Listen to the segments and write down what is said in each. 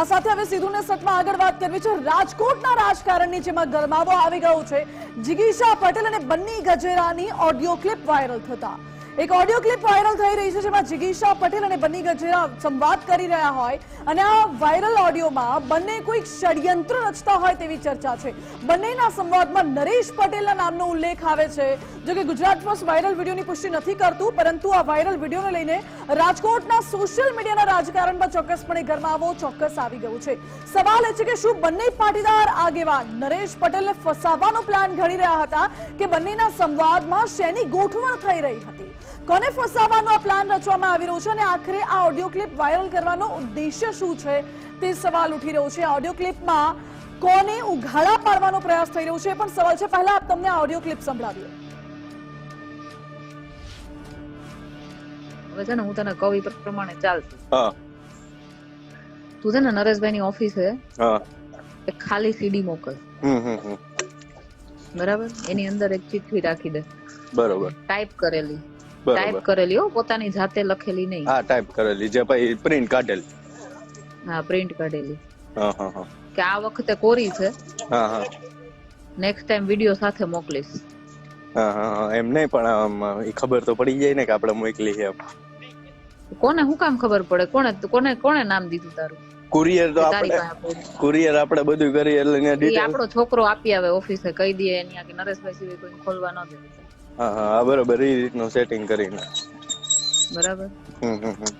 આ સાથે હવે સીધું ને સટમાં આગળ વાત કરવી છે. રાજકોટના રાજકારણની જેમાં ગરમાવો આવી ગયો છે. જિગીશા પટેલ અને બન્ની ગજેરાની ઓડિયો ક્લિપ વાયરલ થતા. એક ઓડિયો ક્લિપ વાયરલ થઈ રહી છે જેમાં જિગીશા પટેલ અને બન્ની ગજેરા સંવાદ કરી રહ્યા હોય અને આ વાયરલ ઓડિયોમાં બંને કોઈક ષડયંત્ર રચતા હોય તેવી ચર્ચા છે. બંનેના સંવાદમાં નરેશ પટેલના નામનો ઉલ્લેખ આવે છે. જો કે ગુજરાત ફર્સ્ટ વાયરલ વિડીયોની પુષ્ટિ નથી કરતું, પરંતુ આ વાયરલ વિડીયોને લઈને રાજકોટના સોશિયલ મીડિયાના રાજકારણમાં ચોક્કસપણે ગરમાવો ચોક્કસ આવી ગયું છે. સવાલ એ છે કે શું બંને પાટીદાર આગેવાન નરેશ પટેલને ફસાવવાનો પ્લાન ઘડી રહ્યા હતા કે બંનેના સંવાદમાં શેની ગોઠવણ થઈ રહી હતી? કોને ફસાવવાનો પ્લાન રચવામાં આવી રહ્યો છે અને આખરે આ ઓડિયો ક્લિપ વાયરલ કરવાનો ઉદ્દેશ્ય શું છે તે સવાલ ઉઠી રહ્યો છે. ઓડિયો ક્લિપમાં કોને ઉઘાડા પાડવાનો પ્રયાસ થઈ રહ્યો છે પણ સવાલ છે. પહેલા આપ તમને આ ઓડિયો ક્લિપ સંભળાવીએ. હવે છે ને હું તને કહું એ પ્રમાણે ચાલશે. તું છે ને નરેશભાઈ ની ઓફિસે ખાલી સીડી મોકલ. બરાબર? એની અંદર એક ચિઠ્ઠી રાખી દે. બરોબર. ટાઈપ કરેલી. ટાઈપ કરેલી હો પોતાની જાતે લખેલી નહીં. હા ટાઈપ કરેલી જે ભાઈ પ્રિન્ટ કાઢેલ. હા પ્રિન્ટ કાઢેલી. કે આ વખતે કોરી છે. હા હા. નેક્સ્ટ ટાઈમ વીડિયો સાથે મોકલીશ. હા હા હા. એમ નહીં પણ એ ખબર તો પડી જાય ને કે આપણે મોકલી છે. કોને હું કામ ખબર પડે? કોને કોને કોને નામ દીધું તારું? કુરિયર તો આપણે કુરિયર આપણે બધું કરી એટલે એને ડિટેલ આપણો છોકરો આપી આવે ઓફિસે કહી દે એની કે નરેશભાઈ સિવાય કોઈ ખોલવા ન દે. હા હા બરોબર એ રીતનું સેટિંગ કરીને. બરાબર? હમ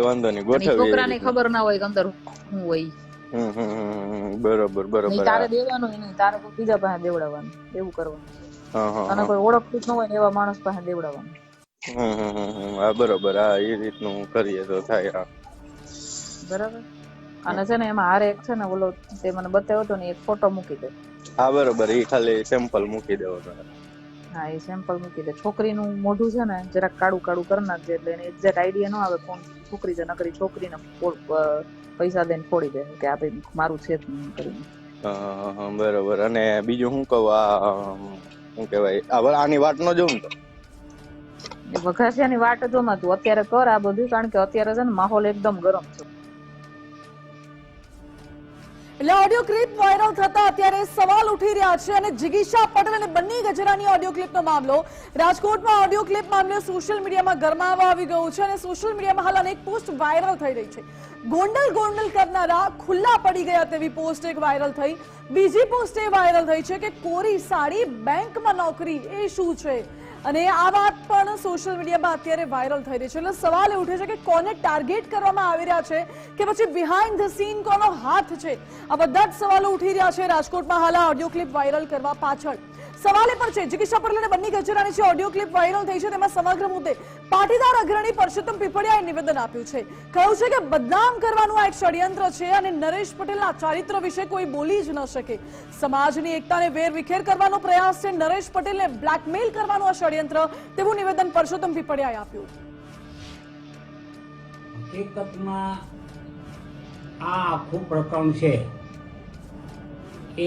વાંધો નહીં ગોઠવી છોકરાને ખબર ના હોય કે અંદર હું હોય. બરોબર બરોબર તારે દેવાનું નહીં તારે કોઈ બીજા પાસે દેવડાવવાનું એવું કરવાનું. અને કોઈ ઓળખતું ન હોય એવા માણસ પાસે દેવડાવવાનું. હમ હમ હમ. હા બરોબર. હા એ રીતનું કરીએ તો થાય હા. બરાબર? અને છે ને એમાં હારે એક છે ને ઓલો તે મને બતાવ્યો હતો ને એક ફોટો મૂકી દે. હા બરોબર. એ ખાલી સેમ્પલ મૂકી દેવો તમારે હા એ સેમ્પલ મૂકી દે. છોકરીનું મોઢું છે ને જરાક કાળું કાળું કરી નાખજે એટલે એને એક્ઝેક્ટ આઈડિયા ન આવે કોણ છોકરી છે. નકરી છોકરીને પૈસા દઈને ફોડી દે. કે આ ભાઈ મારું છે જ નહીં કરીને. બરોબર. અને બીજું શું કહું આ શું કહેવાય? આની વાત ન જોઉં ને તો. વઘાસિયાની વાટ જોમાં તું. અત્યારે કર આ બધું, કારણ કે અત્યારે છે ને માહોલ એકદમ ગરમ છે. એટલે ઓડિયો ક્લિપ વાયરલ થતા અત્યારે સવાલ ઉઠી રહ્યા છે અને જિગીશા પટેલ અને બંને ગજરાની ઓડિયો ક્લિપનો મામલો. રાજકોટમાં ઓડિયો ક્લિપ મામલે સોશિયલ મીડિયામાં ગરમાવા આવી ગયો છે અને સોશિયલ મીડિયામાં હાલ અનેક પોસ્ટ વાયરલ થઈ રહી છે. ગોંડલ ગોંડલ કરનારા ખુલ્લા પડી ગયા તેવી પોસ્ટ એક વાયરલ થઈ. બીજી પોસ્ટ એ વાયરલ થઈ છે કે કોરી સાડી બેંકમાં નોકરી, એ શું છે? અને આ વાત પણ સોશિયલ મીડિયામાં અત્યારે વાયરલ થઈ રહી છે. એટલે સવાલ ઉઠે છે કે કોને ટાર્ગેટ કરવામાં આવી રહ્યા છે કે પછી બિહાઇન્ડ ધ સીન કોનો હાથ છે? આ બધા જ સવાલો ઉઠી રહ્યા છે રાજકોટમાં. હાલ આ ઓડિયો ક્લિપ વાયરલ કરવા પાછળ. સવાલ એ પણ છે. જિગીશા પટેલ અને ગજરાની જે ઓડિયો ક્લિપ વાયરલ થઈ છે તેમાં સમગ્ર મુદ્દે પાટીદાર અગ્રણી પરસોત્તમ પીપળિયાએ નિવેદન આપ્યું છે. કહ્યું છે કે બદનામ કરવાનું આ એક ષડયંત્ર છે અને નરેશ પટેલના ચારિત્ર વિશે કોઈ બોલી જ ન શકે. સમાજની એકતાને વેર વિખેર કરવાનો પ્રયાસ છે. નરેશ પટેલને બ્લેકમેલ કરવાનું આ ષડયંત્ર તેવું નિવેદન પરસોત્તમ પીપળિયાએ આપ્યું. હકીકતમાં આ આખું પ્રકરણ છે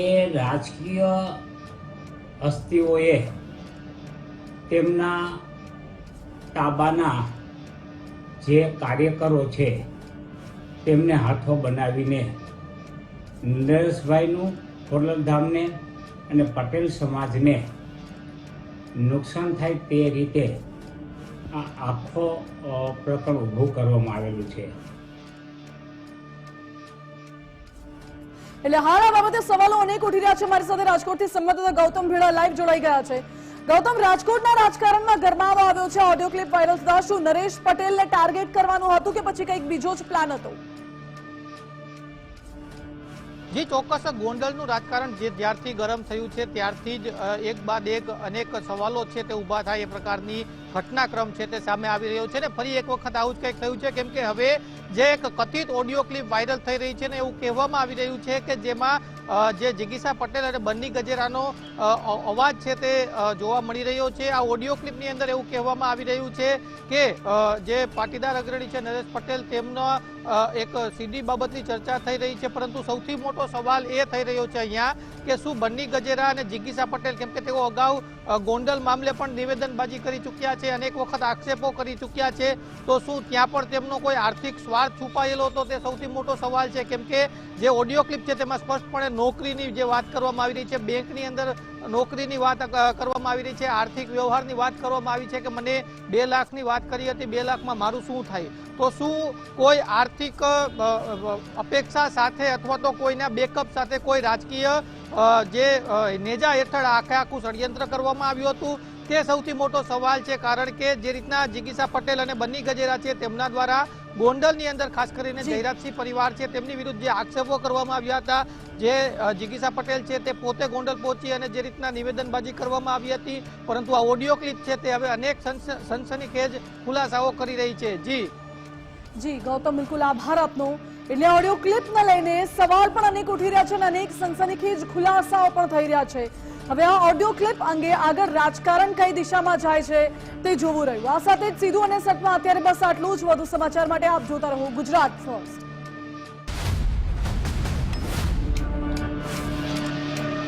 એ રાજકીય હસ્તીઓએ તેમના તાબાના જે કાર્યકરો છે, તેમને હાથો બનાવીને નરેશભાઈનું ખોરલધામને અને પટેલ સમાજને નુકસાન થાય તે રીતે આ આખો પ્રકરણ ઊભું કરવામાં આવેલું છે. એટલે હાલ આ બાબતે સવાલો અનેક ઉઠી રહ્યા છે. મારી સાથે રાજકોટથી સંવાદદાતા ગૌતમ ભીડા લાઈવ જોડાઈ ગયા છે. ગૌતમ, રાજકોટના રાજકારણમાં ગરમાવો આવ્યો છે. ઓડિયો ક્લિપ વાયરલ થતા શું નરેશ પટેલને ટાર્ગેટ કરવાનું હતું કે પછી કંઈક બીજો જ પ્લાન હતો? જે, ચોક્કસ. ગોંડલનું રાજકારણ જે જ્યારથી ગરમ થયું છે, ત્યારથી જ એક બાદ એક અનેક સવાલો છે તે ઊભા થાય એ પ્રકારની ઘટનાક્રમ છે તે સામે આવી રહ્યો છે ને ફરી એક વખત આવું જ કંઈક થયું છે, કેમ કે હવે જે એક કથિત ઓડિયો ક્લિપ વાયરલ થઈ રહી છે ને એવું કહેવામાં આવી રહ્યું છે કે જેમાં જે જિગીસા પટેલ અને બન્ની ગજેરાનો અવાજ છે તે જોવા મળી રહ્યો છે. આ ઓડિયો ક્લિપની અંદર એવું કહેવામાં આવી રહ્યું છે કે જે પાટીદાર અગ્રણી છે નરેશ પટેલ તેમનો એક સીડી બાબતની ચર્ચા થઈ રહી છે. પરંતુ સૌથી મોટો સવાલ એ થઈ રહ્યો છે અહીંયા કે શું બન્ની ગજેરા અને જિગીસા પટેલ, કેમ કે તેઓ અગાઉ ગોંડલ મામલે પણ નિવેદનબાજી કરી ચૂક્યા છે અનેક વખત આક્ષેપો કરી ચૂક્યા છે. તો શું ત્યાં પણ તેમનો કોઈ આર્થિક સ્વાર્થ છુપાયેલો હતો? તે સૌથી મોટો સવાલ છે. કેમ કે જે ઓડિયો ક્લિપ છે, તેમાં સ્પષ્ટપણે નોકરીની જે વાત કરવામાં આવી રહી છે, બેંકની અંદર નોકરીની વાત કરવામાં આવી રહી છે, આર્થિક વ્યવહારની વાત કરવામાં આવી છે કે મને બે લાખની વાત કરી હતી, બે લાખમાં મારું શું થાય? તો શું કોઈ આર્થિક અપેક્ષા સાથે અથવા તો કોઈના બેકઅપ સાથે કોઈ રાજકીય જે નેજા હેઠળ આખે આખું ષડયંત્ર કરવામાં આવ્યું હતું? તે સૌથી મોટો સવાલ છે કારણ કે જે રીતના જિગીસા પટેલ અને બન્ની ગજેરા છે તેમના દ્વારા ગોંડલની અંદર ખાસ કરીને. જયરાજસિંહ પરિવાર છે તેમની વિરુદ્ધ જે આક્ષેપો કરવામાં આવ્યા હતા જે જિગીસા પટેલ છે તે પોતે ગોંડલ પહોંચી અને જે રીતના નિવેદનબાજી કરવામાં આવી હતી પરંતુ આ ઓડિયો ક્લિપ છે તે હવે અનેક સનસ- સનસનીખેજ ખુલાસાઓ કરી રહી છે. જી. જી ગૌતમ બિલકુલ આભાર આપનો. એટલે ઓડિયો ક્લિપને લઈને સવાલ પણ અનેક ઉઠી રહ્યા છે અને અનેક સનસનીખેજ ખુલાસાઓ પણ થઈ રહ્યા છે. હવે આ ઓડિયો ક્લિપ અંગે આગળ રાજકારણ કઈ દિશામાં જાય છે તે જોવું રહ્યું. આ સાથે જ સીધું અને સટમાં અત્યારે બસ આટલું જ. વધુ સમાચાર માટે આપ જોતા રહો ગુજરાત ફર્સ્ટ